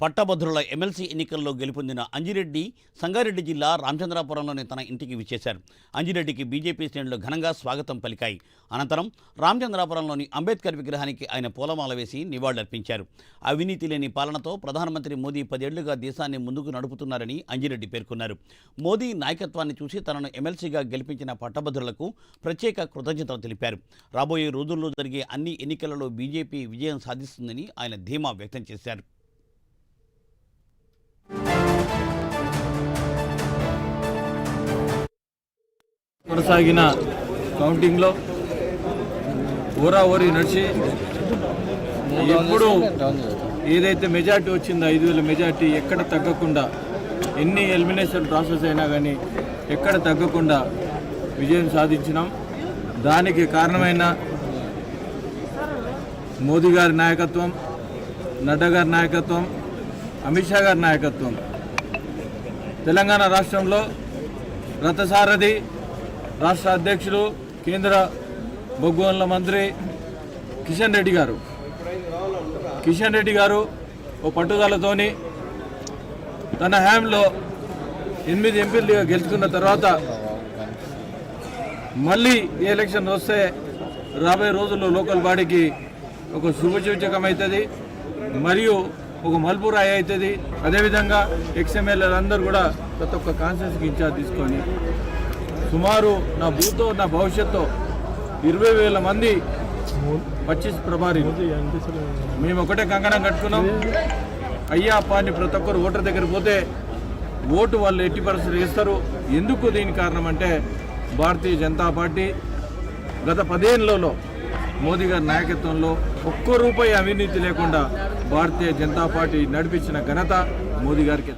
పట్టభద్రుల ఎమ్మెల్సీ ఎన్నికల్లో గెలుపొందిన అంజిరెడ్డి సంగారెడ్డి జిల్లా రామచంద్రాపురంలోని తన ఇంటికి విచ్చేశారు. అంజిరెడ్డికి బీజేపీ శ్రేణులు ఘనంగా స్వాగతం పలికాయి. అనంతరం రామచంద్రాపురంలోని అంబేద్కర్ విగ్రహానికి ఆయన పూలమాల వేసి నివాళులర్పించారు. అవినీతి లేని పాలనతో ప్రధానమంత్రి మోదీ పదేళ్ళుగా దేశాన్ని ముందుకు నడుపుతున్నారని అంజిరెడ్డి పేర్కొన్నారు. మోదీ నాయకత్వాన్ని చూసి తనను ఎమ్మెల్సీగా గెలిపించిన పట్టభద్రులకు ప్రత్యేక కృతజ్ఞతలు తెలిపారు. రాబోయే రోజుల్లో జరిగే అన్ని ఎన్నికలలో బీజేపీ విజయం సాధిస్తుందని ఆయన ధీమా వ్యక్తం చేశారు. కొనసాగిన కౌంటింగ్లో ఓరా ఓరి నడిచి ఎప్పుడు ఏదైతే మెజార్టీ వచ్చిందో ఐదు వేల మెజార్టీ ఎక్కడ తగ్గకుండా ఎన్ని ఎలిమినేషన్ ప్రాసెస్ అయినా కానీ ఎక్కడ తగ్గకుండా విజయం సాధించినాం. దానికి కారణమైన మోదీ గారి నాయకత్వం నడ్డా గారి నాయకత్వం అమిత్ షా గారి నాయకత్వం. తెలంగాణ రాష్ట్రంలో రథసారథి రాష్ట్ర అధ్యక్షులు కేంద్ర బొగ్గువన్ల మంత్రి కిషన్ రెడ్డి గారు. కిషన్ రెడ్డి గారు ఓ పట్టుదలతోని తన హ్యాంలో ఎనిమిది ఎంపీలు గెలుచుకున్న తర్వాత మళ్ళీ ఈ ఎలక్షన్ వస్తే రాబోయే రోజుల్లో లోకల్ బాడీకి ఒక శుభసూచకం అవుతుంది మరియు ఒక మలుపు రాయి అవుతుంది. అదేవిధంగా ఎక్స్ఎమ్మెల్యేలు అందరూ కూడా ప్రతి ఒక్క కాన్స్టిట్యూన్సీకి ఇన్ఛార్జ్ తీసుకొని సుమారు నా భూతో నా భవిష్యత్తు ఇరవై వేల మంది పచ్చిస్ ప్రభారి. మేము ఒకటే కంకణం కట్టుకున్నాం. అయ్యా అప్పాని ప్రతి ఒక్కరు ఓటర్ దగ్గర పోతే ఓటు వాళ్ళు ఎట్టి పరిస్థితులు వేస్తారు? ఎందుకు దీని కారణం అంటే భారతీయ జనతా పార్టీ గత పదేళ్ళలో మోదీ గారి నాయకత్వంలో ఒక్క రూపాయి అవినీతి లేకుండా భారతీయ జనతా పార్టీ నడిపించిన ఘనత మోదీ గారికి.